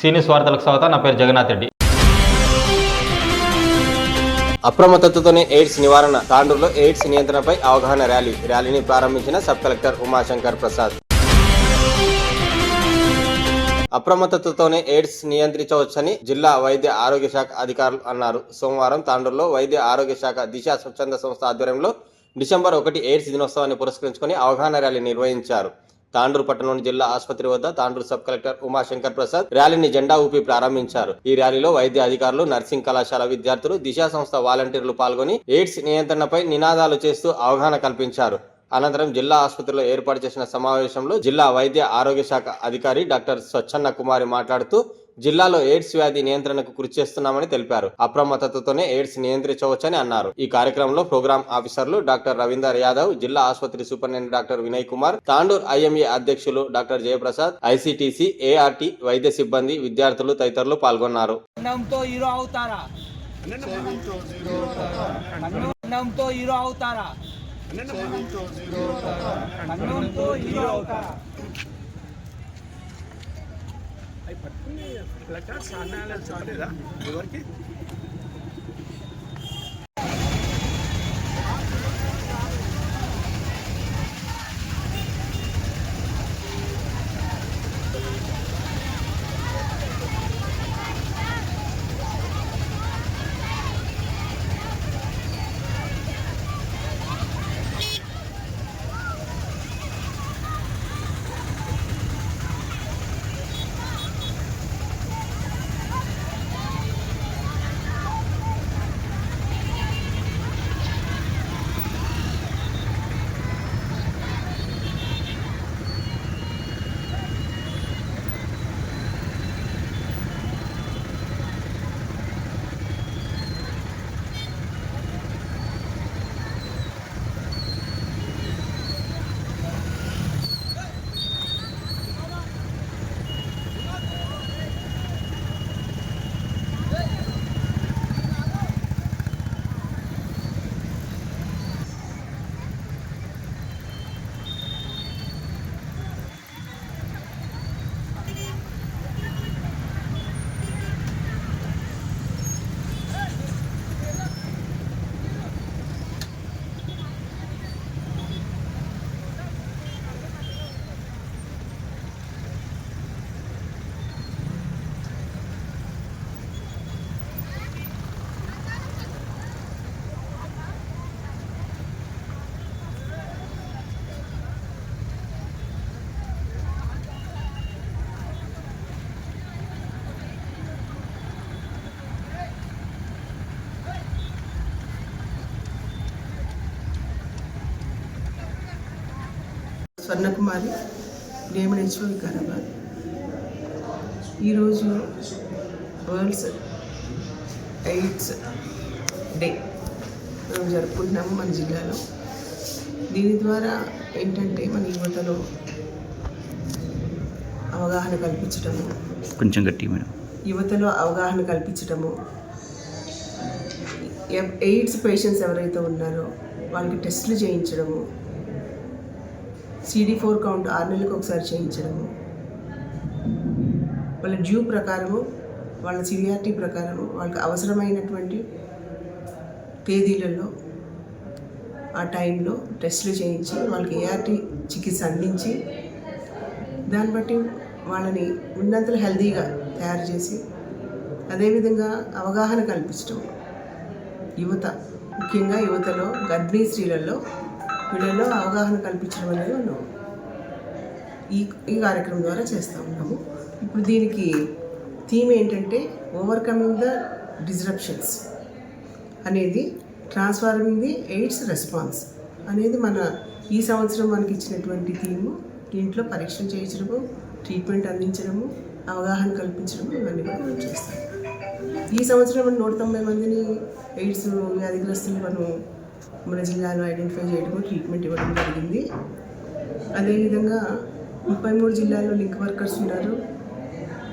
సీనియస్ వార్తలకు స్వాగతం. నా పేరు జగన్నాథ్ రెడ్డి. అప్రమత్తతతోనే ఎయిడ్స్ నివారణ. తాండూరులో ఎయిడ్స్ నియంత్రణపై అవగాహన ర్యాలీ. ర్యాలీని ప్రారంభించిన సబ్ కలెక్టర్ ఉమాశంకర్ ప్రసాద్. అప్రమత్తతతోనే ఎయిడ్స్ నియంత్రించవచ్చని జిల్లా వైద్య ఆరోగ్య శాఖ అధికారులు అన్నారు. సోమవారం తాండూరులో వైద్య ఆరోగ్య శాఖ దిశ స్వచ్ఛంద సంస్థ ఆధ్వర్యంలో డిసెంబర్ ఒకటి ఎయిడ్స్ దినోత్సవాన్ని పురస్కరించుకొని అవగాహన ర్యాలీ నిర్వహించారు. తాండూరు పట్టణంలోని జిల్లా ఆసుపత్రి వద్ద తాండూరు సబ్ కలెక్టర్ ఉమాశంకర్ ప్రసాద్ ర్యాలీని జెండా ఊపి ప్రారంభించారు. ఈ ర్యాలీలో వైద్య అధికారులు నర్సింగ్ కళాశాల విద్యార్థులు దిశా సంస్థ వాలంటీర్లు పాల్గొని ఎయిడ్స్ నియంత్రణపై నినాదాలు చేస్తూ అవగాహన కల్పించారు. అనంతరం జిల్లా ఆసుపత్రిలో ఏర్పాటు చేసిన సమావేశంలో జిల్లా వైద్య ఆరోగ్య శాఖ అధికారి డాక్టర్ స్వచ్ఛన్న కుమారి మాట్లాడుతూ జిల్లాలో ఎయిడ్స్ వ్యాధి నియంత్రణకు కృషి చేస్తున్నామని తెలిపారు. అప్రమత్తతతోనే ఎయిడ్స్ నియంత్రించవచ్చని అన్నారు. ఈ కార్యక్రమంలో ప్రోగ్రామ్ ఆఫీసర్లు డాక్టర్ రవీందర్ యాదవ్ జిల్లా ఆసుపత్రి superintendent doctor Vinay Kumar Tandur IMA అధ్యక్షులు డాక్టర్ జయప్రసాద్ ఐసిటిసి ఏఆర్టి వైద్య సిబ్బంది విద్యార్థులు తదితరులు పాల్గొన్నారు. అవుతారా? ఖండంతో పట్టుకుని అవుతారా ఖండంతో హీరో అవుతారా స్వర్ణకుమారి డిఎంహెచ్ఓ వికారాబాద్ ఈరోజు వరల్డ్స్ ఎయిడ్స్ డే. మనం జరుపుకుంటున్నాము మన జిల్లాలో. దీని ద్వారా ఏంటంటే మన యువతలో అవగాహన కల్పించడము కొంచెం గట్టి మేడం. యువతలో అవగాహన కల్పించడము ఎ- ఎయిడ్స్ పేషెంట్స్ ఎవరైతే ఉన్నారో వాళ్ళకి టెస్టులు చేయించడము సిడి ఫోర్ కౌంట్ ఆరు నెలలకు ఒకసారి చేయించడము. వాళ్ళ డ్యూ ప్రకారము వాళ్ళ సివియారిటీ ప్రకారము వాళ్ళకి అవసరమైనటువంటి తేదీలలో ఆ టైంలో టెస్టులు చేయించి వాళ్ళకి ఏఆర్టీ చికిత్స అందించి దాన్ని బట్టి వాళ్ళని ఉన్నంతలు హెల్తీగా తయారు చేసి అదేవిధంగా అవగాహన కల్పించడం యువత ముఖ్యంగా యువతలో గర్భిణీ స్త్రీలలో పిల్లల్లో అవగాహన కల్పించడం అనేది మనం ఈ ఈ కార్యక్రమం ద్వారా చేస్తూ ఉన్నాము. ఇప్పుడు దీనికి థీమ్ ఏంటంటే ఓవర్కమింగ్ ద డిజరప్షన్స్ అనేది ట్రాన్స్ఫార్మింగ్ ది ఎయిడ్స్ రెస్పాన్స్ అనేది మన ఈ సంవత్సరం మనకి ఇచ్చినటువంటి థీము దీంట్లో పరీక్షలు చేయించడము ట్రీట్మెంట్ అందించడము అవగాహన కల్పించడము ఇవన్నీ కూడా మనం చేస్తాం. ఈ సంవత్సరం మనం నూట తొంభై మందిని ఎయిడ్స్ వ్యాధిగ్రస్తులు మనం మన జిల్లాలో ఐడెంటిఫై చేయడము ట్రీట్మెంట్ ఇవ్వడం జరిగింది. అదేవిధంగా ముప్పై మూడు జిల్లాల్లో లింక్ వర్కర్స్ ఉన్నారు.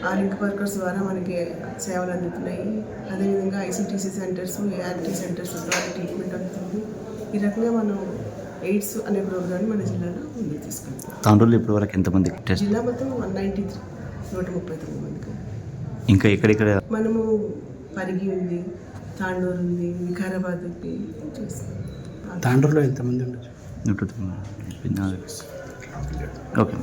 ఆ లింక్ వర్కర్స్ ద్వారా మనకి సేవలు అందుతున్నాయి. అదేవిధంగా ఐసీటీసీ సెంటర్స్ ఏఆర్టీ సెంటర్స్ ద్వారా ట్రీట్మెంట్ అందుతుంది. ఈ రకంగా మనం ఎయిడ్స్ అనే ప్రోగ్రామ్ మన జిల్లాలో ముందుకు తీసుకెళ్తాం తాండూరులో ఇప్పటి వరకు ఎంతమందికి టెస్ట్ జిల్లా మొత్తం వన్ నైంటీ త్రీ నూట ముప్పై తొమ్మిది మందికి. ఇంకా ఎక్కడెక్కడ? మనము పరిగి ఉంది తాండూరు ఉంది వికారాబాద్ ఉంది చేస్తాం తాండూరులో ఎంతమంది ఉండొచ్చు? ఓకే.